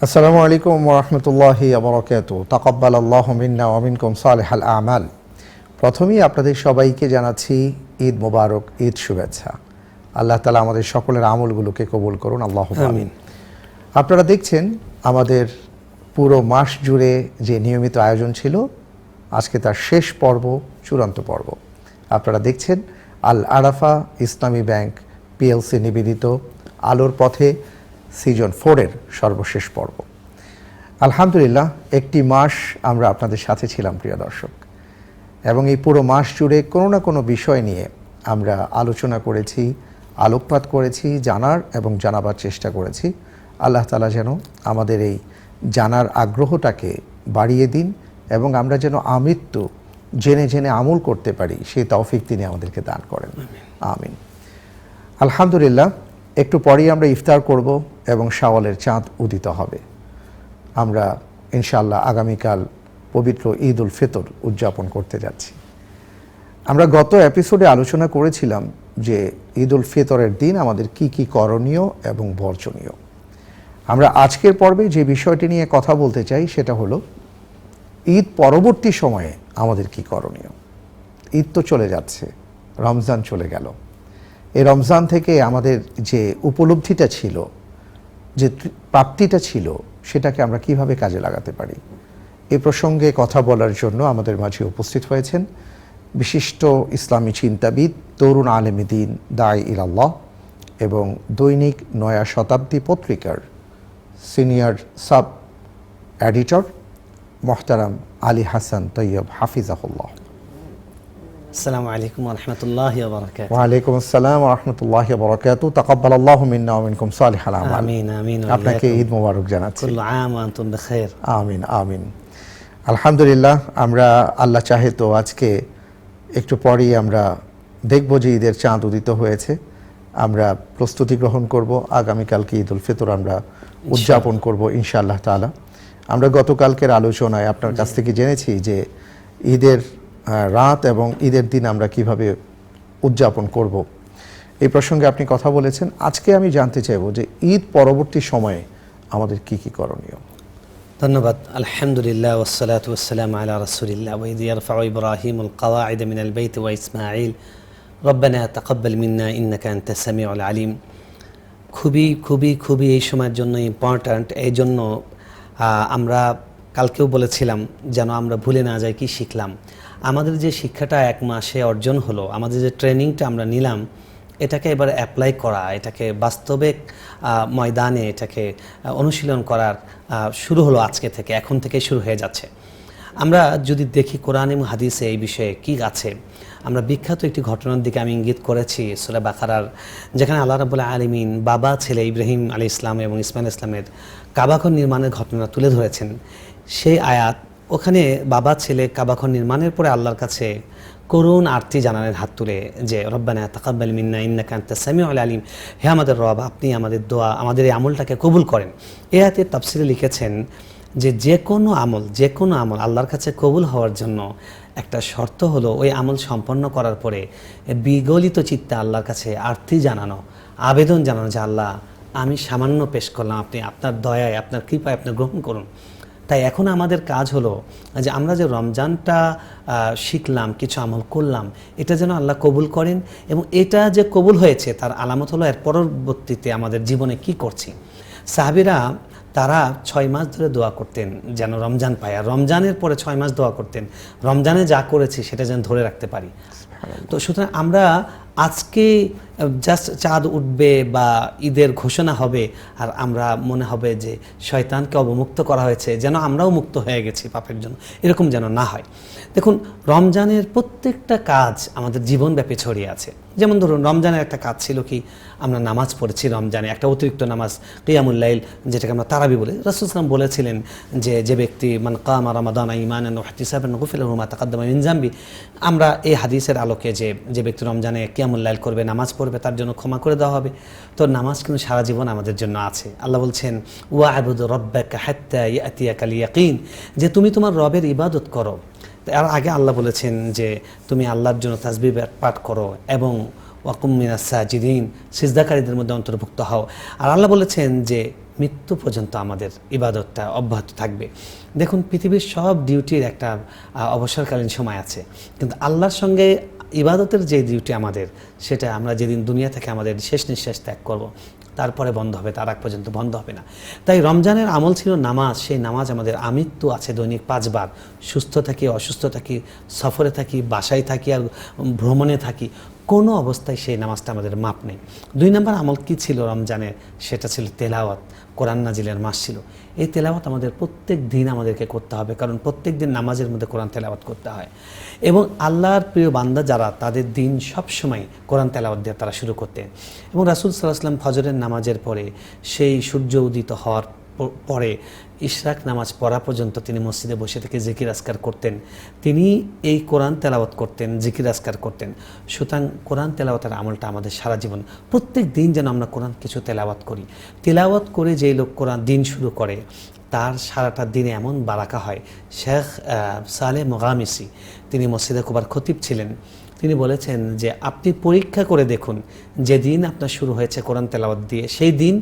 আসসালামু আলাইকুম ওরহমতুল্লাহি আবরকাত তাকব্বাল আল্লাহ মিন্না ওমিনকুম সালেহ আল আমাল প্রথমেই আপনাদের সবাইকে জানাচ্ছি ঈদ মোবারক, ঈদ শুভেচ্ছা। আল্লাহ তালা আমাদের সকলের আমলগুলোকে কবুল করুন আল্লাহ আমিন। আপনারা দেখছেন আমাদের পুরো মাস জুড়ে যে নিয়মিত আয়োজন ছিল আজকে তার শেষ পর্ব চূড়ান্ত পর্ব। আপনারা দেখছেন আল আরাফা ইসলামী ব্যাংক পিএলসি নিবেদিত আলোর পথে সিজন ফোরের সর্বশেষ পর্ব। আলহামদুলিল্লাহ একটি মাস আমরা আপনাদের সাথে ছিলাম প্রিয় দর্শক। এবং এই পুরো মাস জুড়ে কোনো না কোনো বিষয় নিয়ে আমরা আলোচনা করেছি আলোকপাত করেছি, জানার এবং জানাবার চেষ্টা করেছি। আল্লাহ তালা যেন আমাদের এই জানার আগ্রহটাকে বাড়িয়ে দিন এবং আমরা যেন আমৃত্যু জেনে জেনে আমল করতে পারি, সেই তৌফিক তিনি আমাদেরকে দান করেন। আমিন। আলহামদুলিল্লাহ, একটু পরেই আমরা ইফতার করব এবং শাওয়ালের চাঁদ উদিত হবে। আমরা ইনশাল্লাহ আগামীকাল পবিত্র ঈদ উল ফিতর উদযাপন করতে যাচ্ছি। আমরা গত এপিসোডে আলোচনা করেছিলাম যে ঈদ উল ফিতরের দিন আমাদের কি কি করণীয় এবং বর্জনীয়। আমরা আজকের পর্বে যে বিষয়টি নিয়ে কথা বলতে চাই সেটা হলো, ঈদ পরবর্তী সময়ে আমাদের কি করণীয়? ঈদ তো চলে যাচ্ছে, রমজান চলে গেল। এই রমজান থেকে আমাদের যে উপলব্ধিটা ছিল, যে প্রাপ্তিটা ছিল, সেটাকে আমরা কীভাবে কাজে লাগাতে পারি? এ প্রসঙ্গে কথা বলার জন্য আমাদের মাঝে উপস্থিত হয়েছেন বিশিষ্ট ইসলামী চিন্তাবিদ তরুণ আলেমিদিন দায় ইলাল্লাহ এবং দৈনিক নয়া শতাব্দী পত্রিকার সিনিয়র সাব এডিটর মোহতারাম আলী হাসান তৈয়ব হাফিজাহুল্লাহ السلام عليكم ورحمة الله وبركاته ওয়ালাইকুম আসসালাম রহমতুল্লাহ বরকাত তাকাব্বাল আল্লাহ মিন্না ওয়া মিনকুম সালিহ আল আমাল آمين آمين আপনাকে وإياكم ঈদ মোবারক জানাচ্ছি كل عام وأنتم بخير আমিন আমিন আলহামদুলিল্লাহ আমরা আল্লাহ চাহে তো আজকে একটু পরেই আমরা দেখব যে ঈদের চাঁদ উদিত হয়েছে। আমরা প্রস্তুতি গ্রহণ করব। আগামীকালকে ঈদ উল ফিতর আমরা উদযাপন করব ইনশাআল্লাহ তাআলা। আমরা গতকালকের আলোচনায় আপনার কাছ থেকে জেনেছি যে ঈদের রাত এবং ঈদের দিন আমরা কীভাবে উদযাপন করব। এই প্রসঙ্গে আপনি কথা বলেছেন। আজকে আমি জানতে চাইব যে ঈদ পরবর্তী সময়ে আমাদের কি কি করণীয়? ধন্যবাদ। আলহামদুলিল্লাহ ওসালাত ওসালাম আলা রসুলিল্লাহ। ওঈদ ইব্রাহিম উল কওয়াঈদ মিনাল বেত ওয়া ইসমাইল রব্বানা তাকাব্বাল মিন্না, ইন্নাকা আনতা সামিউল আলিম। খুবই খুবই খুবই এই সময়ের জন্য ইম্পর্ট্যান্ট এই জন্য আমরা কালকেও বলেছিলাম যেন আমরা ভুলে না যাই কি শিখলাম। আমাদের যে শিক্ষাটা এক মাসে অর্জন হলো, আমাদের যে ট্রেনিংটা আমরা নিলাম এটাকে এবার অ্যাপ্লাই করা এটাকে বাস্তবিক আহ, ময়দানে এটাকে অনুশীলন করার শুরু হলো আজকে থেকে এখন থেকে শুরু হয়ে যাচ্ছে। আমরা যদি দেখি কোরআন এবং হাদিসে এই বিষয়ে কি আছে আমরা বিখ্যাত একটি ঘটনার দিকে আমি ইঙ্গিত করেছি সুরা বাখারার যেখানে আল্লাহ রাবুল্লাহ আলমিন বাবা ছেলে ইব্রাহিম আলী ইসলাম এবং ইসমাইল ইসলামের কাবাঘর নির্মাণের ঘটনা তুলে ধরেছেন। সেই আয়াত ওখানে বাবা ছেলে কাবাঘর নির্মাণের পরে আল্লাহর কাছে করুণ আরতি জানানের হাত তুলে যে, রব্বানা তাকাব্বাল মিন্না ইন্নাকা আনতা সামিউল আলিম। হে আমাদের রব, আপনি আমাদের দোয়া, আমাদের এই আমলটাকে কবুল করেন। এ হাতে তাফসিরে লিখেছেন যে যে কোনো আমল, যে কোনো আমল আল্লাহর কাছে কবুল হওয়ার জন্য একটা শর্ত হলো ওই আমল সম্পন্ন করার পরে বিগলিত চিত্তে আল্লাহর কাছে আর্থি জানানো, আবেদন জানানো যে, আল্লাহ, আমি সামান্য পেশ করলাম, আপনি আপনার দয়ায়, আপনার কৃপায়, আপনি গ্রহণ করুন। তাই এখন আমাদের কাজ হলো যে আমরা যে রমজানটা শিখলাম কিছু আমল করলাম এটা যেন আল্লাহ কবুল করেন এবং এটা যে কবুল হয়েছে তার আলামত হলো এর পরবর্তীতে আমাদের জীবনে কি করছি। সাহাবিরা তারা ছয় মাস ধরে দোয়া করতেন যেন রমজান পায় আর রমজানের পরে ছয় মাস দোয়া করতেন। রমজানে যা করেছি সেটা যেন ধরে রাখতে পারি। তো সুতরাং আমরা আজকে জাস্ট চাঁদ উঠবে বা ঈদের ঘোষণা হবে, আর আমরা মনে হবে যে শয়তানকে অবমুক্ত করা হয়েছে, যেন আমরাও মুক্ত হয়ে গেছি পাপের জন্য। এরকম যেন না হয়। দেখুন, রমজানের প্রত্যেকটা কাজ আমাদের জীবনব্যাপী ছড়িয়ে আছে। যেমন ধরুন, রমজানের একটা কাজ ছিল কি, আমরা নামাজ পড়েছি রমজানে, একটা অতিরিক্ত নামাজ কিয়ামুল্লাইল যেটাকে আমরা তারাবি বলি। রাসুলসলাম বলেছিলেন যে যে ব্যক্তি, মান কামা রমাদান ইমান গুফিল হুমা তাকাদ্দামা মিনজাম্বি আমরা এই হাদিসের আলোকে যে যে ব্যক্তি রমজানে কিয়ামুল্লাইল করবে, নামাজ পড়বে, তার জন্য ক্ষমা করে দেওয়া হবে। তো নামাজ কিন্তু সারা জীবন আমাদের জন্য আছে। আল্লাহ বলছেন ওয়া আবুদ রব্বাকা হাত্তা ইয়াতিয়াকাল ইয়াকিন যে তুমি তোমার রবের ইবাদত করো। আর আগে আল্লাহ বলেছেন যে, তুমি আল্লাহর জন্য তাসবি পাঠ করো এবং ওয়াকুমিনা সাজিদিন সিজদাকারীদের মধ্যে অন্তর্ভুক্ত হও। আর আল্লাহ বলেছেন যে, মৃত্যু পর্যন্ত আমাদের ইবাদতটা অব্যাহত থাকবে। দেখুন, পৃথিবীর সব ডিউটির একটা অবসরকালীন সময় আছে। কিন্তু আল্লাহর সঙ্গে ইবাদতের যে ডিউটি আমাদের, সেটা আমরা যেদিন দুনিয়া থেকে আমাদের শেষ নিঃশ্বাস ত্যাগ করব, তারপরে বন্ধ হবে, তার আগ পর্যন্ত বন্ধ হবে না। তাই রমজানের আমল ছিল নামাজ, সেই নামাজ আমাদের আমৃত্যু আছে দৈনিক পাঁচবার। সুস্থ থাকি, অসুস্থ থাকি, সফরে থাকি, বাসায় থাকি আর ভ্রমণে থাকি, কোনো অবস্থায় সেই নামাজটা আমাদের মাপ নেই। দুই নম্বর আমল কি ছিল রমজানের সেটা ছিল তেলাওয়াত, কোরআন নাজিলের মাস ছিল। এই তেলাওয়াত আমাদের প্রত্যেক দিন আমাদেরকে করতে হবে, কারণ প্রত্যেক দিন নামাজের মধ্যে কোরআন তেলাওয়াত করতে হয়। এবং আল্লাহর প্রিয় বান্দা যারা, তাদের দিন সবসময় কোরআন তেলাওয়াত দিয়ে তারা শুরু করতেন। এবং রাসুল সাল্লাহ আসলাম ফজরের নামাজের পরে, সেই সূর্য উদিত হওয়ার পরে ইশরাক নামাজ পড়া পর্যন্ত তিনি মসজিদে বসে থেকে জিকির আসকার করতেন। তিনি এই কোরআন তেলাওয়াত করতেন, জিকির আসকার করতেন। সুতরাং কোরআন তেলাওয়াতের আমলটা আমাদের সারা জীবন, প্রত্যেক দিন যেন আমরা কোরআন কিছু তেলাওয়াত করি। তেলাওয়াত করে যেই লোক কোরআন দিন শুরু করে, তার সারাটা দিনে এমন বারাকা হয়। শেখ সালে মোগামিসি, তিনি মসজিদে কুবার খতিব ছিলেন। তিনি বলেছেন যে, আপনি পরীক্ষা করে দেখুন যে দিন আপনার শুরু হয়েছে কোরআন তেলাওয়াত দিয়ে, সেই দিন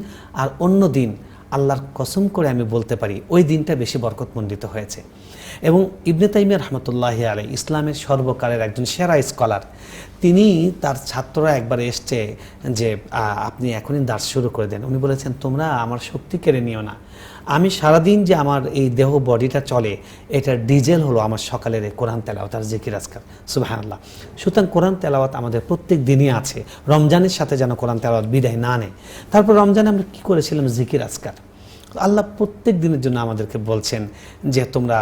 আর অন্য দিন আল্লাহর কসম করে আমি বলতে পারি, ওই দিনটা বেশি বরকতমণ্ডিত হয়েছে। এবং ইবনে তাইমিয়া রহমতুল্লাহ আলাই ইসলামের সর্বকালের একজন সেরা স্কলার, তিনি তার ছাত্ররা একবার এসছে যে আপনি এখনই দাঁড় শুরু করে দেন। উনি বলেছেন, তোমরা আমার শক্তি কেড়ে নিও না। আমি সারাদিন যে আমার এই দেহ বডিটা চলে এটা ডিজেল হলো আমার সকালের এই কোরআন তেলাওয়াত আর জিকির আজকার সুবাহ আল্লাহ সুতরাং কোরআন তেলাওয়াত আমাদের প্রত্যেক দিনই আছে। রমজানের সাথে যেন কোরআন তেলাওয়াত বিদায় না নেয়। তারপর রমজানে আমরা কী করেছিলাম? জিকির আজকার আল্লাহ প্রত্যেক দিনের জন্য আমাদেরকে বলছেন যে তোমরা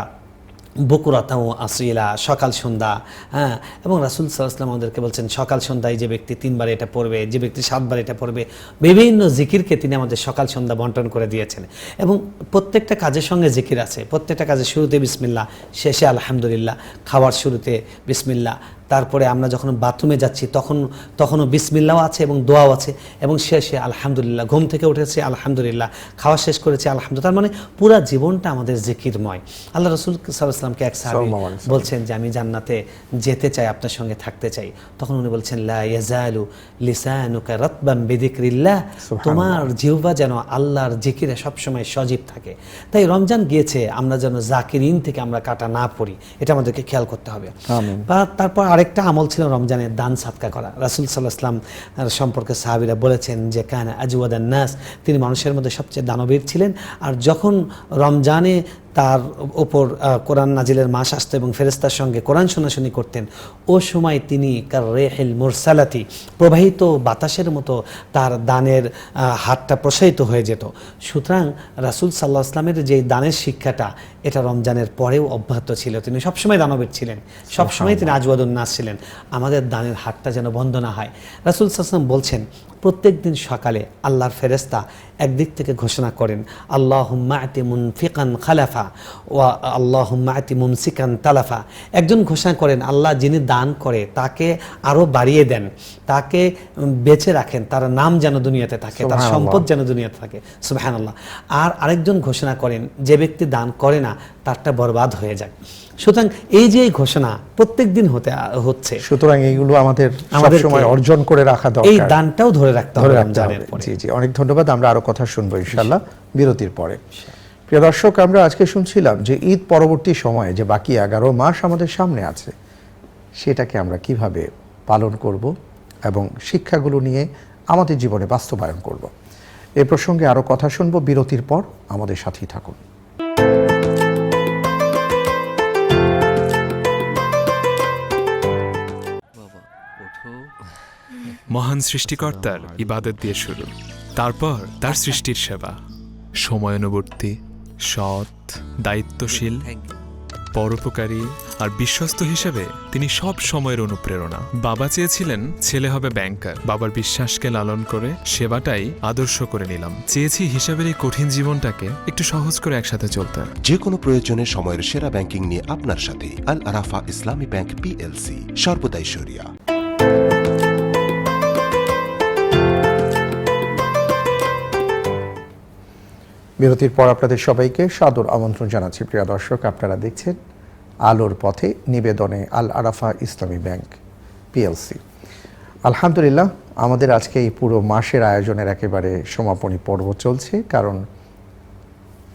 বকুরাতাও আসিলা, সকাল সন্ধ্যা হ্যাঁ? এবং রাসুল সাল্লাহাম আমাদেরকে বলছেন, সকাল সন্ধ্যায় যে ব্যক্তি তিনবার এটা পড়বে, যে ব্যক্তি সাতবার এটা পড়বে, বিভিন্ন জিকিরকে তিনি আমাদের সকাল সন্ধ্যা বন্টন করে দিয়েছেন। এবং প্রত্যেকটা কাজের সঙ্গে জিকির আছে। প্রত্যেকটা কাজের শুরুতে বিসমিল্লা শেষে আলহামদুলিল্লাহ, খাওয়ার শুরুতে বিসমিল্লা তারপরে আমরা যখন বাথরুমে যাচ্ছি তখন তখনও বিসমিল্লাও আছে এবং দোয়াও আছে এবং শেষে আলহামদুলিল্লাহ ঘুম থেকে উঠেছে আলহামদুলিল্লাহ খাওয়া শেষ করেছে আলহামদুলিল্লাহ। তার মানে পুরা জীবনটা আমাদের জিকিরময়। আল্লাহ রসুল সাল্লাহামকে এক সাহাবী। বলছেন যে আমি জান্নাতে যেতে চাই আপনার সঙ্গে থাকতে চাই। তখন উনি বলছেন লা ইয়াজালু লিসানুকা রাতবাম বিদিক্রিল্লাহ। তোমার জিহ্বা যেন আল্লাহর জিকিরে সবসময় সজীব থাকে। তাই রমজান গিয়েছে আমরা যেন জাকিরিন থেকে আমরা কাটা না পড়ি। এটা আমাদেরকে খেয়াল করতে হবে। বা তারপর আরেকটা আমল ছিল রমজানের দান সাদকা করা। রাসুল সাল্লাহ সম্পর্কে সাহাবিরা বলেছেন যে, কান আজুয়াদ নাস তিনি মানুষের মধ্যে সবচেয়ে দানবীর ছিলেন। আর যখন রমজানে তার ওপর আহ, কোরআন নাজিলের মাস আসতো এবং ফেরেস্তার সঙ্গে কোরআন শোনাশুনি করতেন। ও সময় তিনি কার রেহেল মোরসালাতি প্রবাহিত বাতাসের মতো তার দানের হাতটা প্রসারিত হয়ে যেত। সুতরাং রাসুল সাল্লাহ আসলামের যে দানের শিক্ষাটা এটা রমজানের পরেও অব্যাহত ছিল। তিনি সবসময় দানবের ছিলেন। সবসময় তিনি আজওয়াদুন নাস ছিলেন। আমাদের দানের হাতটা যেন বন্ধ না হয়। রাসুল সাল্লাম বলছেন প্রত্যেক দিন সকালে আল্লাহর ফেরেস্তা একদিক থেকে ঘোষণা করেন আল্লাহ মাতি মুনফিকান খালাফা ও আল্লাহ মাতি মুমসিকান তালাফা। একজন ঘোষণা করেন আল্লাহ যিনি দান করে তাকে আরও বাড়িয়ে দেন তাকে বেঁচে রাখেন তার নাম যেন দুনিয়াতে থাকে তার সম্পদ যেন দুনিয়াতে থাকে। সুবহানাল্লাহ। আর আরেকজন ঘোষণা করেন যে ব্যক্তি দান করে না তারটা বরবাদ হয়ে যায়। সুতরাং এই যে ঘোষণা প্রত্যেক দিন হতে হচ্ছে। সুতরাং এইগুলো আমাদের আমাদের সময় অর্জন করে রাখা এই দানটাও ধরে রাখতে হবে রমজানের জি জি। অনেক ধন্যবাদ আমরা আরও কথা শুনব বিরতির পরে। প্রিয় দর্শক আমরা আজকে শুনছিলাম যে ঈদ পরবর্তী সময়ে যে বাকি এগারো মাস আমাদের সামনে আছে সেটাকে আমরা কীভাবে পালন করব এবং শিক্ষাগুলো নিয়ে আমাদের জীবনে বাস্তবায়ন করব। এ প্রসঙ্গে আরও কথা শুনব বিরতির পর আমাদের সাথেই থাকুন। মহান সৃষ্টিকর্তার ইবাদত দিয়ে শুরু। তারপর তার সৃষ্টির সেবা। সময়ানুবর্তী, সৎ, দায়িত্বশীল, পরোপকারী আর বিশ্বস্ত হিসেবে তিনি সব সময়ের অনুপ্রেরণা। বাবা চেয়েছিলেন ছেলে হবে ব্যাংকার বাবার বিশ্বাসকে লালন করে সেবাটাই আদর্শ করে নিলাম। চেয়েছি হিসাবের এই কঠিন জীবনটাকে একটু সহজ করে একসাথে চলতে। যে কোনো প্রয়োজনে সময়ের সেরা ব্যাংকিং নিয়ে আপনার সাথে আল আরাফা ইসলামী ব্যাংক পিএলসি সর্বদাই সরিয়া বিরতির পর আপনাদের সবাইকে সাদর আমন্ত্রণ জানাচ্ছি। প্রিয় দর্শক, আপনারা দেখছেন আলোর পথে নিবেদনে আল আরাফা ইসলামী ব্যাংক, পিএলসি। আলহামদুলিল্লাহ, আমাদের আজকে এই পুরো মাসের আয়োজনের একেবারে সমাপনী পর্ব চলছে, কারণ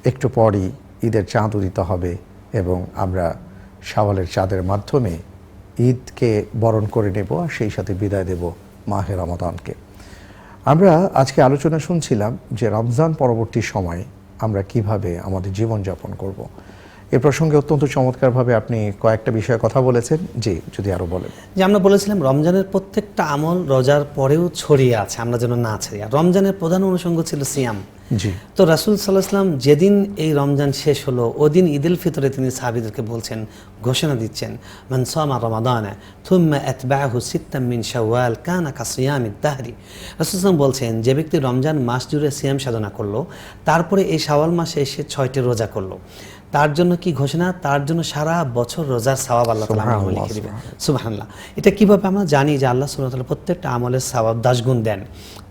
একটু পরই ঈদের চাঁদ উদিত হবে এবং আমরা সাওয়ালের চাঁদের মাধ্যমে ঈদকে বরণ করে নেব আর সেই সাথে বিদায় দেব মাহের রমাদানকে। আমরা আজকে আলোচনা শুনছিলাম যে রমজান পরবর্তী সময়ে আমরা কীভাবে আমাদের জীবনযাপন করব। এ প্রসঙ্গে অত্যন্ত চমৎকারভাবে আপনি কয়েকটা বিষয়ে কথা বলেছেন জি যদি আরও বলেন। যে আমরা বলেছিলাম রমজানের প্রত্যেকটা আমল রোজার পরেও ছড়িয়ে আছে আমরা যেন না ছাড়ি। আর রমজানের প্রধান অনুষঙ্গ ছিল সিয়াম। জি। তো রাসুল সাল্লাহাম যেদিন এই রমজান শেষ হলো ওদিন ঈদুল ফিতরে তিনি সাহাবিদেরকে বলছেন ঘোষণা দিচ্ছেন মান সামা রমাদান থুম্মা এতবাহু সিত্তাম মিন শাওয়াল কানা কাসিয়াম ইত্তাহারি রাসুল সাল্লাম বলছেন যে ব্যক্তি রমজান মাস জুড়ে সিয়াম সাধনা করল তারপরে এই শাওয়াল মাসে এসে ছয়টি রোজা করল। তার জন্য কি ঘোষণা? তার জন্য সারা বছর রোজার সবাব আল্লাহ তালা আমল লিখে দিবেন। এটা কীভাবে আমরা জানি যে আল্লাহ সুবাহ প্রত্যেকটা আমলের সবাব দাসগুণ গুণ দেন?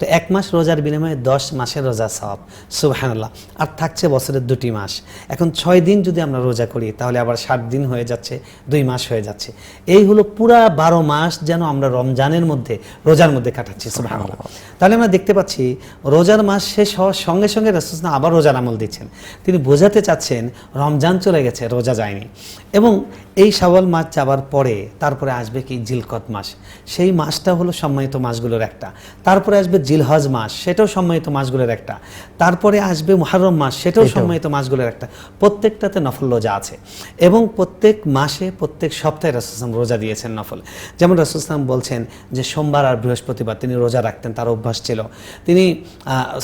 তো এক মাস রোজার বিনিময়ে দশ মাসের রোজার সওয়াব, সুবহানাল্লাহ। আর থাকছে বছরের দুটি মাস। এখন ছয় দিন যদি আমরা রোজা করি, তাহলে আবার ষাট দিন হয়ে যাচ্ছে, দুই মাস হয়ে যাচ্ছে। এই হলো পুরা বারো মাস যেন আমরা রমজানের মধ্যে, রোজার মধ্যে কাটাচ্ছি, সুবহানাল্লাহ। তাহলে আমরা দেখতে পাচ্ছি, রোজার মাস শেষ হওয়ার সঙ্গে সঙ্গে রাসূল আবার রোজার আমল দিচ্ছেন। তিনি বোঝাতে চাচ্ছেন, রমজান চলে গেছে, রোজা যায়নি। এবং এই শাওয়াল মাস যাবার পরে, তারপরে আসবে কি জিলকত মাস। সেই মাসটা হলো সম্মানিত মাসগুলোর একটা। তারপরে আসবে জিলহজ মাস সেটাও সম্মানিত মাসগুলোর একটা। তারপরে আসবে মহারম মাস সেটাও সম্মানিত মাসগুলোর একটা। প্রত্যেকটাতে নফল রোজা আছে। এবং প্রত্যেক মাসে প্রত্যেক সপ্তাহে রাসুসলাম রোজা দিয়েছেন নফল। যেমন রাসুসলাম বলছেন যে সোমবার আর বৃহস্পতিবার তিনি রোজা রাখতেন তার অভ্যাস ছিল। তিনি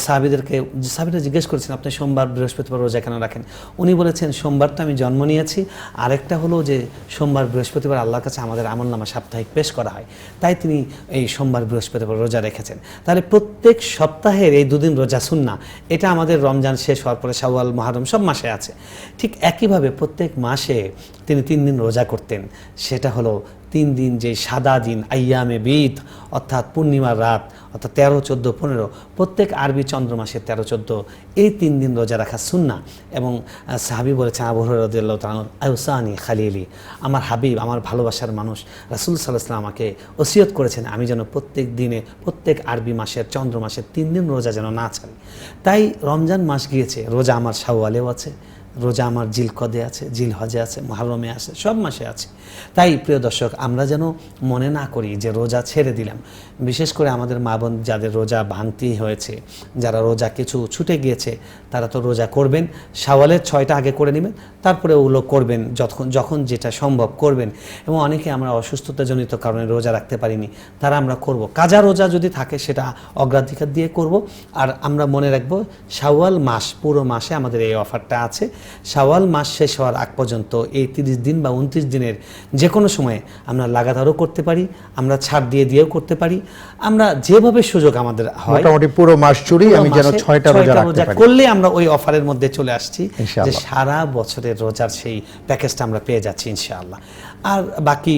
সাহাবিদেরকে সাহাবিরা জিজ্ঞেস করেছেন আপনি সোমবার বৃহস্পতিবার রোজা কেন রাখেন? উনি বলেছেন সোমবার তো আমি জন্ম নিয়েছি। আরেকটা হলো যে সোমবার বৃহস্পতিবার আল্লাহর কাছে আমাদের আমল নামা সাপ্তাহিক পেশ করা হয়। তাই তিনি এই সোমবার বৃহস্পতিবার রোজা রেখেছেন। তাহলে প্রত্যেক সপ্তাহের এই দুদিন রোজা সুন্না, এটা আমাদের রমজান শেষ হওয়ার পরে শাওয়াল, মহারম সব মাসে আছে। ঠিক একইভাবে প্রত্যেক মাসে তিনি তিন দিন রোজা করতেন। সেটা হলো তিন দিন যে সাদা দিন, আইয়ামে বিদ, অর্থাৎ পূর্ণিমার রাত, অর্থাৎ তেরো, চোদ্দ, পনেরো, প্রত্যেক আরবি চন্দ্র মাসের তেরো, চোদ্দ, এই তিন দিন রোজা রাখা সুন্না এবং সাহাবি বলেছেন, আবু রদুল্লাহ তালন আয়ুসানি খালিলি, আমার হাবিব, আমার ভালোবাসার মানুষ, রাসুল সাল্লাহাম আমাকে ওসিয়ত করেছেন, আমি যেন প্রত্যেক দিনে, প্রত্যেক আরবি মাসের চন্দ্র মাসের তিন দিন রোজা যেন না ছাড়ি। তাই রমজান মাস গিয়েছে, রোজা আমার শাওয়ালেও আছে রোজা আমার জিল কদে আছে জিল হজে আছে, মহারমে আছে, সব মাসে আছে। তাই, প্রিয় দর্শক, আমরা যেন মনে না করি যে রোজা ছেড়ে দিলাম। বিশেষ করে আমাদের মা বোন যাদের রোজা ভাঙতি হয়েছে, যারা রোজা কিছু ছুটে গিয়েছে, তারা তো রোজা করবেন, শাওয়ালের ছয়টা আগে করে নেবেন, তারপরে ওগুলো করবেন, যখন যখন যেটা সম্ভব করবেন। এবং অনেকে আমরা অসুস্থতাজনিত কারণে রোজা রাখতে পারিনি, তারা আমরা করব। কাজা রোজা যদি থাকে, সেটা অগ্রাধিকার দিয়ে করব। আর আমরা মনে রাখব, শাওয়াল মাস, পুরো মাসে আমাদের এই অফারটা আছে। শাওয়াল মাস শেষ হওয়ার আগ পর্যন্ত এই তিরিশ দিন বা উনত্রিশ দিনের যে কোনো সময়ে আমরা লাগাতারও করতে পারি আমরা ছাড় দিয়ে দিয়েও করতে পারি। আমরা যেভাবে সুযোগ আমাদের হয় মোটামুটি পুরো মাস জুড়েই আমি যেন ছয়টা রোজা রাখতে পারি। করলে আমরা ওই অফারের মধ্যে চলে আসছি যে সারা বছরের রোজার সেই প্যাকেজটা আমরা পেয়ে যাচ্ছি ইনশাআল্লাহ। আর বাকি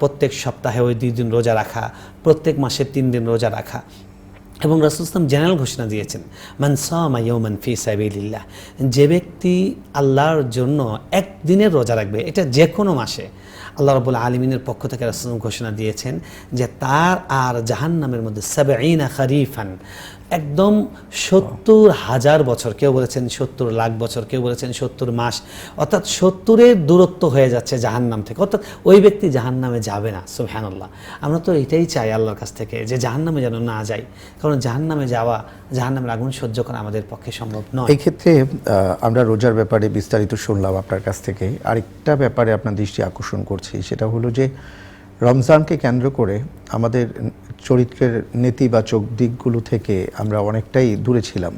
প্রত্যেক সপ্তাহে ওই দুই দিন রোজা রাখা প্রত্যেক মাসে তিন দিন রোজা রাখা এবং রাসুলাম জেনারেল ঘোষণা দিয়েছেন, মান সামা ইয়ৌমান ফি সাবিলিল্লাহ যে ব্যক্তি আল্লাহর জন্য একদিনের রোজা রাখবে, এটা যে কোনো মাসে, আল্লাহ রবুল আলমিনের পক্ষ থেকে রাসুল ঘোষণা দিয়েছেন যে তার আর জাহান্নামের মধ্যে সাবেইনা খারিফান একদম সত্তর হাজার বছর, কেউ বলেছেন সত্তর লাখ বছর, কেউ বলেছেন সত্তর মাস, অর্থাৎ সত্তরের দূরত্ব হয়ে যাচ্ছে জাহান্নাম থেকে। অর্থাৎ ওই ব্যক্তি জাহান্নামে যাবে না, সুবহানাল্লাহ। আমরা তো এটাই চাই আল্লাহর কাছ থেকে, যে জাহান্নামে যেন না যাই। কারণ জাহান্নামে যাওয়া, জাহান্নামের আগুন সহ্য করা আমাদের পক্ষে সম্ভব নয়। এই ক্ষেত্রে আমরা রোজার ব্যাপারে বিস্তারিত শুনলাম আপনার কাছ থেকে। আরেকটা ব্যাপারে আপনার দৃষ্টি আকর্ষণ করছি, সেটা হলো যে রমজানকে কেন্দ্র করে আমাদের চরিত্রের নেতিবাচক দিকগুলো থেকে আমরা অনেকটাই দূরে ছিলাম।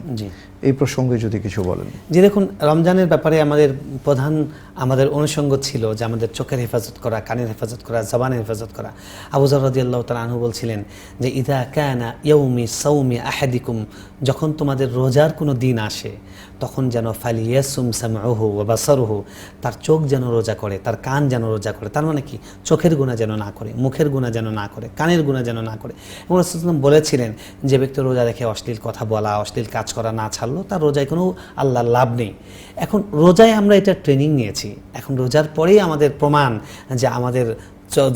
এই প্রসঙ্গে যদি কিছু বলেন। যে দেখুন রমজানের ব্যাপারে আমাদের প্রধান আমাদের অনুষঙ্গ ছিল যে আমাদের চোখের হেফাজত করা কানের হেফাজত করা জবানের হেফাজত করা। আবুজার রদি আল্লাহ তালু বলছিলেন যে ইদা কানা ইয়ৌমি সৌমি আহাদিকুম যখন তোমাদের রোজার কোনো দিন আসে তখন যেন ফালি ইয়াসুম সামহু বাসারহু, তার চোখ যেন রোজা করে, তার কান যেন রোজা করে, তার মানে কি? চোখের গুণা যেন না করে, মুখের গুণা যেন না করে, কানের গুণা যেন না করে। এবং রসুলাম বলেছিলেন যে ব্যক্তি রোজা রেখে অশ্লীল কথা বলা, অশ্লীল কাজ করা না ছাড়লো, তার রোজায় কোনো আল্লাহর লাভ নেই। এখন রোজায় আমরা এটা ট্রেনিং নিয়েছি। এখন রোজার পরেই আমাদের প্রমাণ যে আমাদের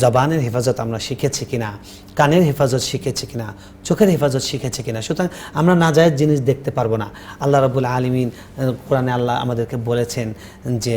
জবানের হেফাজত আমরা শিখেছি কিনা, কানের হেফাজত শিখেছি কিনা, চোখের হেফাজত শিখেছি কিনা, সুতরাং আমরা না যায় জিনিস দেখতে পারব না। আল্লাহ রাবুল আলমিন কোরআনে আল্লাহ আমাদেরকে বলেছেন যে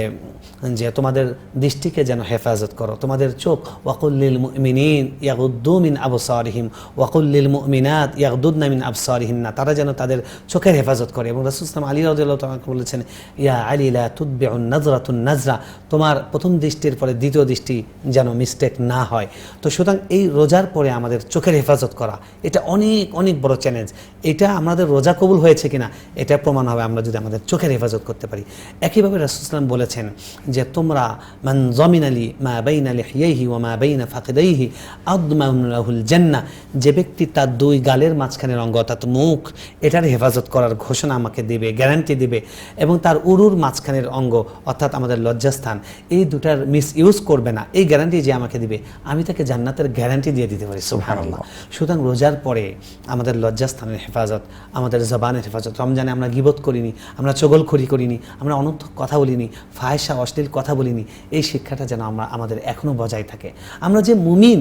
যে তোমাদের দৃষ্টিকে যেন হেফাজত করো, তোমাদের চোখ ওয়াকুল্লিল মিনিন ইয়াগুদ্দু মিন আবসারিহিম ওয়াকুল্লিল মিনাত ইয়াগুদ্দুদ্না মিন আবসারিহিম না, তারা যেন তাদের চোখের হেফাজত করে। এবং রাসুলাম আলী রাউদ্দাল্লাহ তোমাকে বলেছেন, ইয়া আলিলা তুদ্বেউন নাজরাতুন নাজরা তোমার প্রথম দৃষ্টির পরে দ্বিতীয় দৃষ্টি যেন মিস্টেক না হয়। তো সুতরাং এই রোজার পরে আমাদের চোখের হেফাজত করা, এটা অনেক অনেক বড় চ্যালেঞ্জ এটা আমাদের রোজা কবুল হয়েছে কিনা, এটা প্রমাণ হবে আমরা যদি আমাদের চোখের হেফাজত করতে পারি। একইভাবে রাসুলাম বলেছেন যে, তোমরা মান জমিন আলী মা বাইন আলী হিয়াইহি ও মা বাইনা ফাকিদাইহি আদমাউল জান্না যে ব্যক্তি তার দুই গালের মাঝখানের অঙ্গ অর্থাৎ মুখ, এটার হেফাজত করার ঘোষণা আমাকে দিবে, গ্যারান্টি দিবে এবং তার উরুর মাঝখানের অঙ্গ, অর্থাৎ আমাদের লজ্জাস্থান, এই দুটার মিস ইউজ করবে না। এই গ্যারান্টি যে আমাকে দিবে, আমি তাকে জান্নাতের গ্যারান্টি দিয়ে দিতে পারি, সুবহানাল্লাহ। সুতরাং রোজার পরে আমাদের লজ্জাস্থানের হেফাজত, আমাদের জবানের হেফাজত, রমজানে আমরা গিবত করিনি, আমরা চগলখড়ি করিনি, আমরা অনর্থক কথা বলিনি ফায়সা অশ্লীল কথা বলিনি, এই শিক্ষাটা যেন আমরা, আমাদের এখনও বজায় থাকে। আমরা যে মুমিন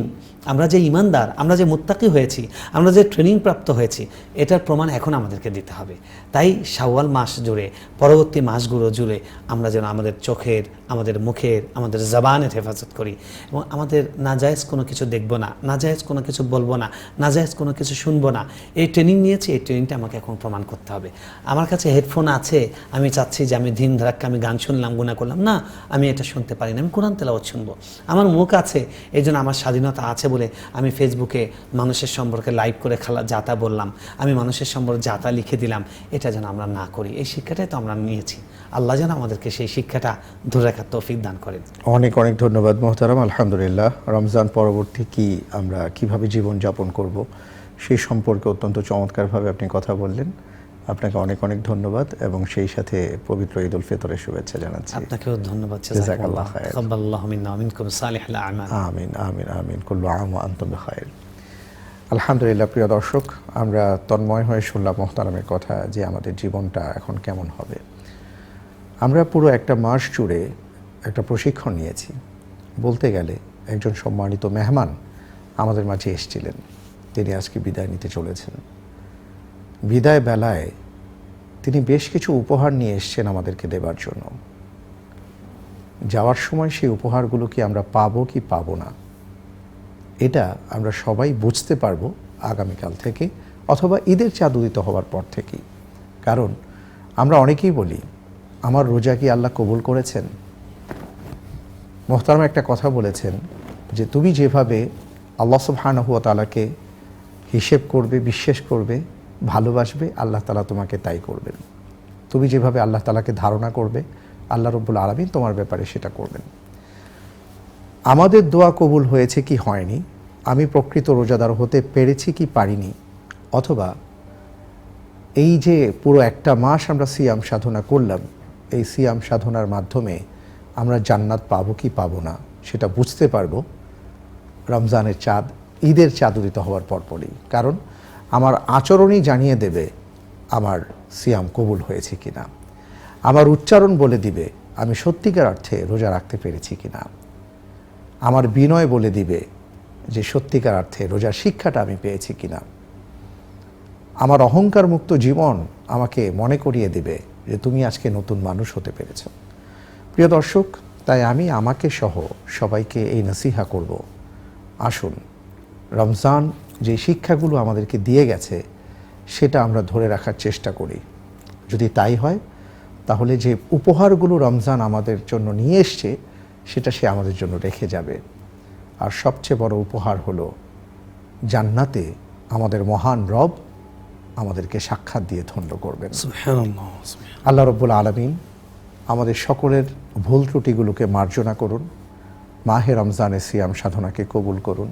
আমরা যে ইমানদার, আমরা যে মুত্তাকি হয়েছি, আমরা যে ট্রেনিং প্রাপ্ত হয়েছি, এটার প্রমাণ এখন আমাদেরকে দিতে হবে। তাই শাওয়াল মাস জুড়ে, পরবর্তী মাসগুলো জুড়ে আমরা যেন আমাদের চোখের, আমাদের মুখের, আমাদের জবানের হেফাজত করি এবং আমাদের নাজায়েজ কোনো কিছু দেখব না, নাজায়েজ কোনো কিছু বলব না, নাজায়েজ কোনো কিছু শুনব না, এই ট্রেনিং নিয়েছি, এই ট্রেনিংটা আমাকে এখন প্রমাণ করতে হবে। আমার কাছে হেডফোন আছে, আমি চাচ্ছি যে আমি দিন ধারাক্কে আমি গান শুনলাম গুণা করলাম, না, আমি এটা শুনতে পারি না, আমি কোরআন তেলাওয়াত শুনব। আমার মুখ আছে, এই জন্য আমার স্বাধীনতা আছে বলে আমি ফেসবুকে মানুষের সম্পর্কে লাইভ করে খালা যাতা বললাম, আমি মানুষের সম্পর্কে যাতা লিখে দিলাম, এটা যেন আমরা না করি। এই শিক্ষাটাই তো আমরা নিয়েছি। আল্লাহ যেন আমাদেরকে সেই শিক্ষাটা ধরে রাখার তৌফিক দান করেন। অনেক অনেক ধন্যবাদ মোহতারাম। আলহামদুলিল্লাহ, রমজান পরবর্তী কি আমরা কীভাবে জীবন যাপন করব, সেই সম্পর্কে অত্যন্ত চমৎকারভাবে আপনি কথা বললেন। আপনাকে অনেক অনেক ধন্যবাদ এবং সেই সাথে পবিত্র ঈদ উল ফিতরের শুভেচ্ছা জানাচ্ছি। আপনাকেও ধন্যবাদ জাযাকাল্লাহ খায়ের। তাকাব্বালাল্লাহু মিন্না ওয়া মিনকুম সালিহুল আমাল। আমিন আমিন আমিন। কুল্লু আম ওয়া আনতুম বিখাইর। আলহামদুলিল্লাহ প্রিয় দর্শক আমরা তন্ময় হয়ে শুনলাম মোহতারামের কথা যে আমাদের জীবনটা এখন কেমন হবে। আমরা পুরো একটা মাস জুড়ে একটা প্রশিক্ষণ নিয়েছি। বলতে গেলে একজন সম্মানিত মেহমান আমাদের মাঝে এসেছিলেন। তিনি আজকে বিদায় নিতে চলেছেন। বিদায় বেলায় তিনি বেশ কিছু উপহার নিয়ে এসছেন আমাদেরকে দেবার জন্য। যাওয়ার সময় সেই উপহারগুলো কি আমরা পাবো কি পাবো না, এটা আমরা সবাই বুঝতে পারব আগামীকাল থেকে অথবা ঈদের চাঁদ উদিত হওয়ার পর থেকেই। কারণ আমরা অনেকেই বলি, আমার রোজা কি আল্লাহ কবুল করেছেন? মোহতারাম একটা কথা বলেছেন যে, তুমি যেভাবে আল্লাহ সুবহানাহু ওয়া তাআলাকে হিসেব করবে, বিশ্বাস করবে ভালোবাসবে, আল্লাহ তালা তোমাকে তাই করবেন। তুমি যেভাবে আল্লাহ তালাকে ধারণা করবে, আল্লাহ রব্বুল আলমিন তোমার ব্যাপারে সেটা করবেন। আমাদের দোয়া কবুল হয়েছে কি হয়নি? আমি প্রকৃত রোজাদার হতে পেরেছি কি পারিনি? অথবা এই যে পুরো একটা মাস আমরা সিয়াম সাধনা করলাম, এই সিয়াম সাধনার মাধ্যমে আমরা জান্নাত পাবো কি পাবো না, সেটা বুঝতে পারব। রমজানের চাঁদ, ঈদের চাঁদ উদিত হওয়ার পরপরই। কারণ আমার আচরণই জানিয়ে দেবে আমার সিয়াম কবুল হয়েছে কিনা। আমার উচ্চারণ বলে দিবে, আমি সত্যিকার অর্থে রোজা রাখতে পেরেছি কিনা। আমার বিনয় বলে দিবে যে সত্যিকার অর্থে রোজার শিক্ষাটা আমি পেয়েছি কিনা। আমার অহংকার মুক্ত জীবন আমাকে মনে করিয়ে দিবে যে তুমি আজকে নতুন মানুষ হতে পেরেছ। প্রিয় দর্শক, তাই আমি আমাকে সহ সবাইকে এই নসিহা করব। আসুন, রমজান যে শিক্ষাগুলো আমাদেরকে দিয়ে গেছে সেটা আমরা ধরে রাখার চেষ্টা করি। যদি তাই হয় তাহলে যে উপহারগুলো রমজান আমাদের জন্য নিয়ে এসছে সেটা সে আমাদের জন্য রেখে যাবে। আর সবচেয়ে বড় উপহার হলো জান্নাতে আমাদের মহান রব আমাদেরকে সাক্ষাৎ দিয়ে ধন্য করবেন। আল্লাহ রব্বুল আলমিন আমাদের সকলের ভুল ত্রুটিগুলোকে মার্জনা করুন মাহে রমজানে সিয়াম সাধনাকে কবুল করুন।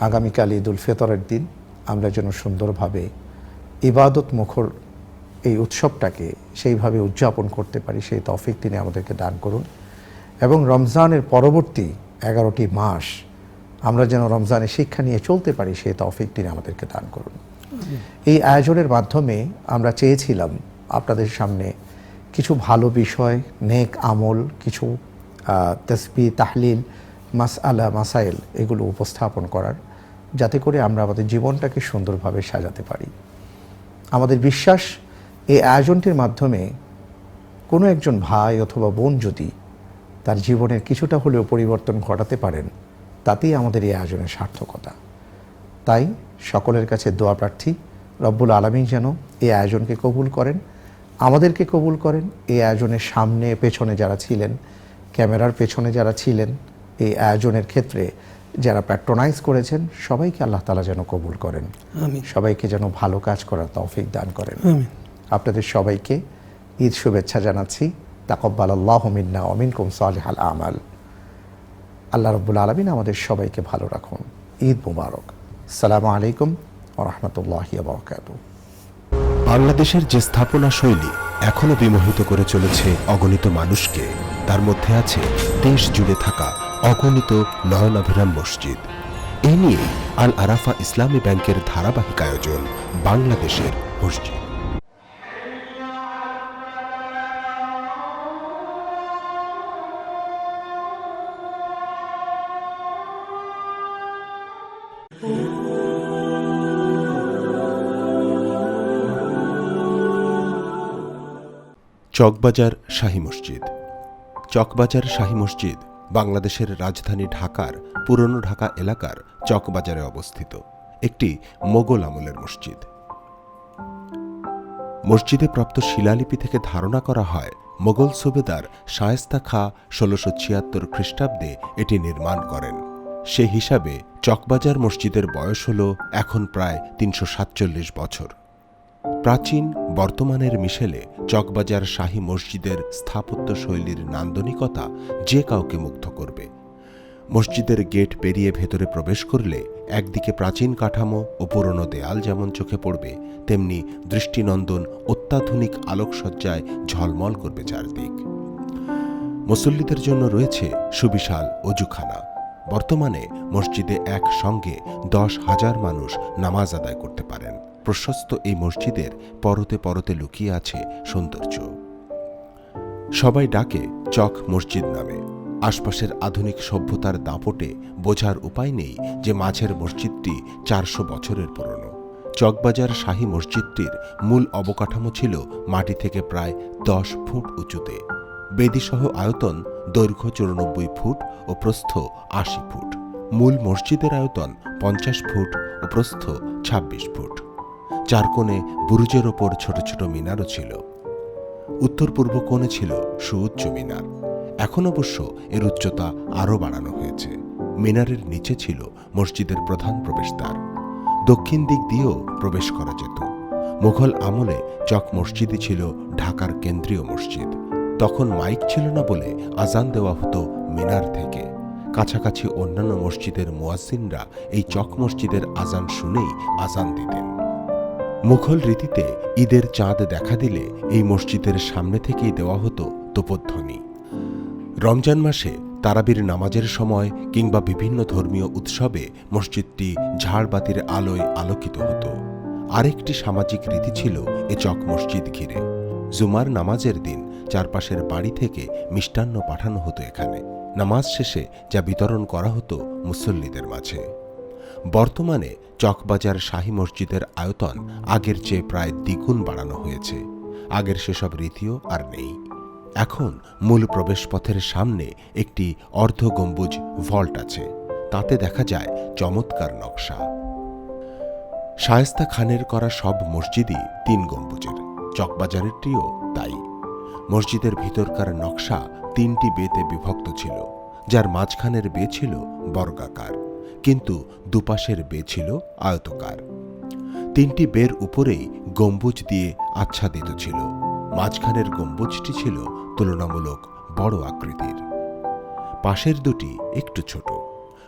আগামীকাল ঈদ উল ফিতরের দিন, আমরা যেন সুন্দরভাবে ইবাদত মুখর এই উৎসবটাকে সেইভাবে উদযাপন করতে পারি, সেই তফিক তিনি আমাদেরকে দান করুন। এবং রমজানের পরবর্তী এগারোটি মাস আমরা যেন রমজানের শিক্ষা নিয়ে চলতে পারি, সেই তফিক তিনি আমাদেরকে দান করুন। এই আয়োজনের মাধ্যমে আমরা চেয়েছিলাম আপনাদের সামনে কিছু ভালো বিষয়, নেক আমল, কিছু তসবি তাহলিল মাস আলা মাসাইল এগুলো উপস্থাপন করার, যাতে করে আমরা আমাদের জীবনটাকে সুন্দরভাবে সাজাতে পারি। আমাদের বিশ্বাস, এই আয়োজনটির মাধ্যমে কোনো একজন ভাই অথবা বোন যদি তার জীবনের কিছুটা হলেও পরিবর্তন ঘটাতে পারেন, তাতেই আমাদের এই আয়োজনের সার্থকতা। তাই সকলের কাছে দোয়া প্রার্থী, রব্বুল আলমী যেন এই আয়োজনকে কবুল করেন। আমাদেরকে কবুল করেন। এই আয়োজনের সামনে, পেছনে যারা ছিলেন, ক্যামেরার পেছনে যারা ছিলেন এই আয়োজনের ক্ষেত্রে যারা প্যাট্রোনাইজ করেছেন সবাইকে আল্লাহ তালা যেন কবুল করেন। আমিন। সবাইকে যেন ভালো কাজ করার তৌফিক দান করেন। আপনাদের সবাইকে ঈদ শুভেচ্ছা জানাচ্ছি। তাকব্বাল আল্লাহ মিন্না অমিনকুম সালিহাল আমাল। আল্লাহ রব্বুল আলমিন আমাদের সবাইকে ভালো রাখুন। ঈদ মুবারক। সালামু আলাইকুম ওরহমতুল্লাহ বরকাত বাংলাদেশের যে স্থাপনা শৈলী এখনও বিমোহিত করে চলেছে অগণিত মানুষকে তার মধ্যে আছে দেশ জুড়ে থাকা অগণিত নয়নাভিরাম মসজিদ। এ নিয়ে আল আরাফা ইসলামী ব্যাংকের ধারাবাহিক আয়োজন বাংলাদেশের মসজিদ। চকবাজার শাহী মসজিদ। চকবাজার শাহী মসজিদ বাংলাদেশের রাজধানী ঢাকার পুরনো ঢাকা এলাকার চকবাজারে অবস্থিত একটি মোগল আমলের মসজিদ। মসজিদে প্রাপ্ত শিলালিপি থেকে ধারণা করা হয়, মোগল সুবেদার শায়েস্তা খা ষোলোশো ছিয়াত্তর খ্রিস্টাব্দে এটি নির্মাণ করেন। সে হিসাবে চকবাজার মসজিদের বয়স হল এখন প্রায় তিনশো সাতচল্লিশ বছর। প্রাচীন বর্তমানের মিশেলে চকবাজার শাহী মসজিদের স্থাপত্য শৈলীর নান্দনিকতা যে কাউকে মুগ্ধ করবে। মসজিদের গেট পেরিয়ে ভেতরে প্রবেশ করলে একদিকে প্রাচীন কাঠামো ও পুরনো দেয়াল যেমন চোখে পড়বে, তেমনি দৃষ্টিনন্দন অত্যাধুনিক আলোকসজ্জায় ঝলমল করবে চারদিক। মুসল্লিদের জন্য রয়েছে সুবিশাল অজুখানা। বর্তমানে মসজিদে একসঙ্গে দশ হাজার মানুষ নামাজ আদায় করতে পারেন। প্রশস্ত এই মসজিদের পরতে পরতে লুকিয়ে আছে সৌন্দর্য। সবাই ডাকে চক মসজিদ নামে। আশপাশের আধুনিক সভ্যতার দাপটে বোঝার উপায় নেই যে মাঝের মসজিদটি চারশো বছরের পুরনো। চকবাজার শাহী মসজিদটির মূল অবকাঠামো ছিল মাটি থেকে প্রায় দশ ফুট উঁচুতে। বেদিসহ আয়তন দৈর্ঘ্য চুরানব্বই ফুট ও প্রস্থ আশি ফুট। মূল মসজিদের আয়তন পঞ্চাশ ফুট ও প্রস্থ ২৬ ফুট। চার কোণে বুরুজের ওপর ছোট ছোট মিনারও ছিল। উত্তর পূর্ব কোণে ছিল সুউচ্চ মিনার। এখন অবশ্য এর উচ্চতা আরও বাড়ানো হয়েছে। মিনারের নিচে ছিল মসজিদের প্রধান প্রবেশদ্বার। দক্ষিণ দিক দিয়েও প্রবেশ করা যেত। মুঘল আমলে চক মসজিদই ছিল ঢাকার কেন্দ্রীয় মসজিদ। তখন মাইক ছিল না বলে আজান দেওয়া হতো মিনার থেকে। কাছাকাছি অন্যান্য মসজিদের মুয়াজ্জিনরা এই চক মসজিদের আজান শুনেই আজান দিতেন। মুঘল রীতিতে ঈদের চাঁদ দেখা দিলে এই মসজিদের সামনে থেকেই দেওয়া হতো তোপধ্বনি। রমজান মাসে তারাবির নামাজের সময় কিংবা বিভিন্ন ধর্মীয় উৎসবে মসজিদটি ঝাড়বাতির আলোয় আলোকিত হতো। আরেকটি সামাজিক রীতি ছিল এ চক মসজিদ ঘিরে। জুমার নামাজের দিন চারপাশের বাড়ি থেকে মিষ্টান্ন পাঠানো হতো এখানে। নামাজ শেষে যা বিতরণ করা হতো মুসল্লিদের মাঝে। বর্তমানে চকবাজার শাহী মসজিদের আয়তন আগের চেয়ে প্রায় দ্বিগুণ বাড়ানো হয়েছে। আগের সেসব রীতিও আর নেই। এখন মূল প্রবেশপথের সামনে একটি অর্ধ গম্বুজ ভল্ট আছে। তাতে দেখা যায় চমৎকার নকশা। শায়েস্তা খানের করা সব মসজিদই তিন গম্বুজের চকবাজারেরটিও তাই। মসজিদের ভিতরকার নকশা তিনটি বেতে বিভক্ত ছিল, যার মাঝখানের বে ছিল বর্গাকার। কিন্তু দুপাশের বে ছিল আয়তকার। তিনটি বের উপরেই গম্বুজ দিয়ে আচ্ছাদিত ছিল। মাঝখানের গম্বুজটি ছিল তুলনামূলক বড় আকৃতির। পাশের দুটি একটু ছোট।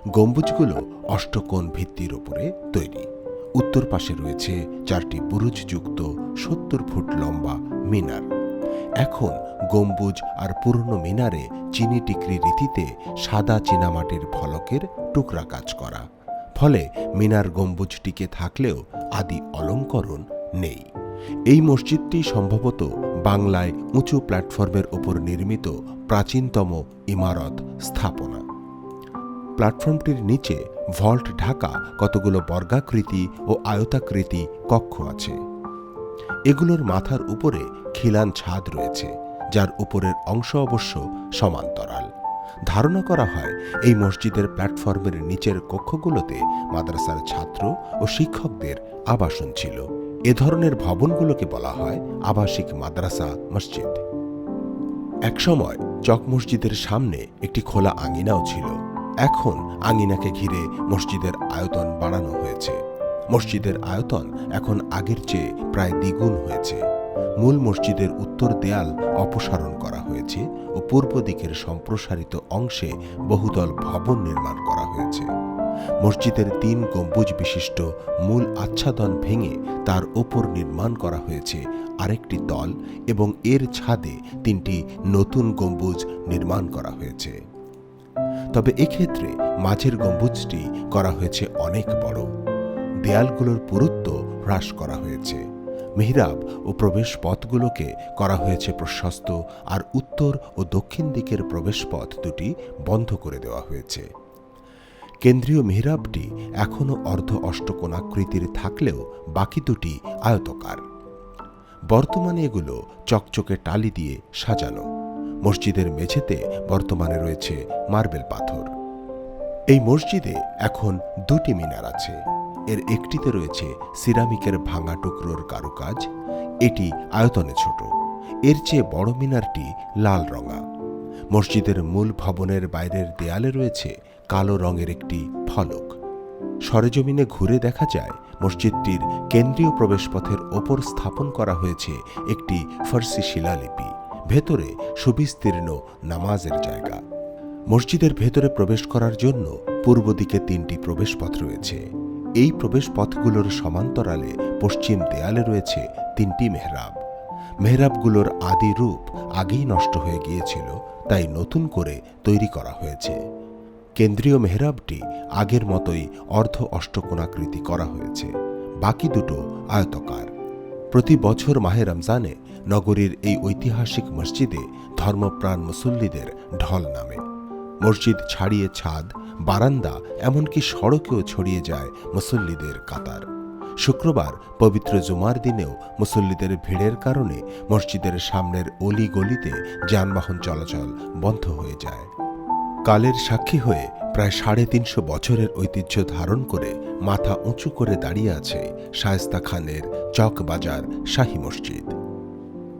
গম্বুজগুলো অষ্টকোণ ভিত্তির উপরে তৈরি। উত্তর পাশে রয়েছে চারটি বুরুজযুক্ত সত্তর ফুট লম্বা মিনার। এখন গম্বুজ আর পুরনো মিনারে চিনি টিকরি রীতিতে সাদা চীনামাটির ফলকের টুকরা কাজ করা। ফলে মিনার গম্বুজ টিকে থাকলেও আদি অলঙ্করণ নেই। এই মসজিদটি সম্ভবত বাংলায় উঁচু প্ল্যাটফর্মের ওপর নির্মিত প্রাচীনতম ইমারত স্থাপনা। প্ল্যাটফর্মটির নিচে ভল্ট ঢাকা কতগুলো বর্গাকৃতি ও আয়তাকৃতি কক্ষ আছে। এগুলোর মাথার উপরে খিলান ছাদ রয়েছে। যার উপরের অংশ অবশ্য সমান্তরাল। ধারণা করা হয়, এই মসজিদের প্ল্যাটফর্মের নিচের কক্ষগুলোতে মাদ্রাসার ছাত্র ও শিক্ষকদের আবাসন ছিল। এ ধরনের ভবনগুলোকে বলা হয় আবাসিক মাদ্রাসা মসজিদ। একসময় চক মসজিদের সামনে একটি খোলা আঙিনাও ছিল। এখন আঙিনাকে ঘিরে মসজিদের আয়তন বাড়ানো হয়েছে। মসজিদের আয়তন এখন আগের চেয়ে প্রায় দ্বিগুণ হয়েছে। মূল মসজিদের উত্তর দেয়াল অপসারণ করা হয়েছে ও পূর্ব দিকের সম্প্রসারিত অংশে বহুতল ভবন নির্মাণ করা হয়েছে। মসজিদের তিন গম্বুজ বিশিষ্ট মূল আচ্ছাদন ভেঙে তার ওপর নির্মাণ করা হয়েছে আরেকটি তল এবং এর ছাদে তিনটি নতুন গম্বুজ নির্মাণ করা হয়েছে। তবে এক্ষেত্রে মাঝের গম্বুজটি করা হয়েছে অনেক বড়। দেয়ালগুলোর পুরুত্ব হ্রাস করা হয়েছে। মিহরাব ও প্রবেশ পথগুলোকে করা হয়েছে প্রশস্ত আর উত্তর ও দক্ষিণ দিকের প্রবেশপথ দুটি বন্ধ করে দেওয়া হয়েছে। কেন্দ্রীয় মিহরাবটি এখনও অর্ধ অষ্টকোণাকৃতির থাকলেও বাকি দুটি আয়তকার। বর্তমানে এগুলো চকচকে টালি দিয়ে সাজানো। মসজিদের মেঝেতে বর্তমানে রয়েছে মার্বেল পাথর। এই মসজিদে এখন দুটি মিনার আছে। এর একটিতে রয়েছে সিরামিকের ভাঙা টুকরোর কারুকাজ, এটি আয়তনে ছোট, এর চেয়ে বড় মিনারটি লাল রঙা। মসজিদের মূল ভবনের বাইরের দেয়ালে রয়েছে কালো রঙের একটি ফলক। সরেজমিনে ঘুরে দেখা যায়, মসজিদটির কেন্দ্রীয় প্রবেশপথের ওপর স্থাপন করা হয়েছে একটি ফার্সি শিলালিপি, ভেতরে সুবিস্তীর্ণ নামাজের জায়গা। মসজিদের ভেতরে প্রবেশ করার জন্য পূর্ব দিকে তিনটি প্রবেশপথ রয়েছে। এই প্রবেশপথগুলোর সমান্তরালে পশ্চিম দেয়ালে রয়েছে তিনটি মেহরাব। মেহরাবগুলোর আদি রূপ আগেই নষ্ট হয়ে গিয়েছিল, তাই নতুন করে তৈরি করা হয়েছে। কেন্দ্রীয় মেহরাবটি আগের মতোই অর্ধ অষ্টকোণাকৃতি করা হয়েছে, বাকি দুটো আয়তকার। প্রতি বছর মাহে রমজানে নগরীর এই ঐতিহাসিক মসজিদে ধর্মপ্রাণ মুসল্লিদের ঢল নামে। মসজিদ ছাড়িয়ে ছাদ, বারান্দা, এমনকি সড়কেও ছড়িয়ে যায় মুসল্লিদের কাতার। শুক্রবার পবিত্র জুমার দিনেও মুসল্লিদের ভিড়ের কারণে মসজিদের সামনের অলি গলিতে যানবাহন চলাচল বন্ধ হয়ে যায়। কালের সাক্ষী হয়ে প্রায় সাড়ে তিনশো বছরের ঐতিহ্য ধারণ করে মাথা উঁচু করে দাঁড়িয়ে আছে শায়েস্তা খানের চক বাজার শাহী মসজিদ।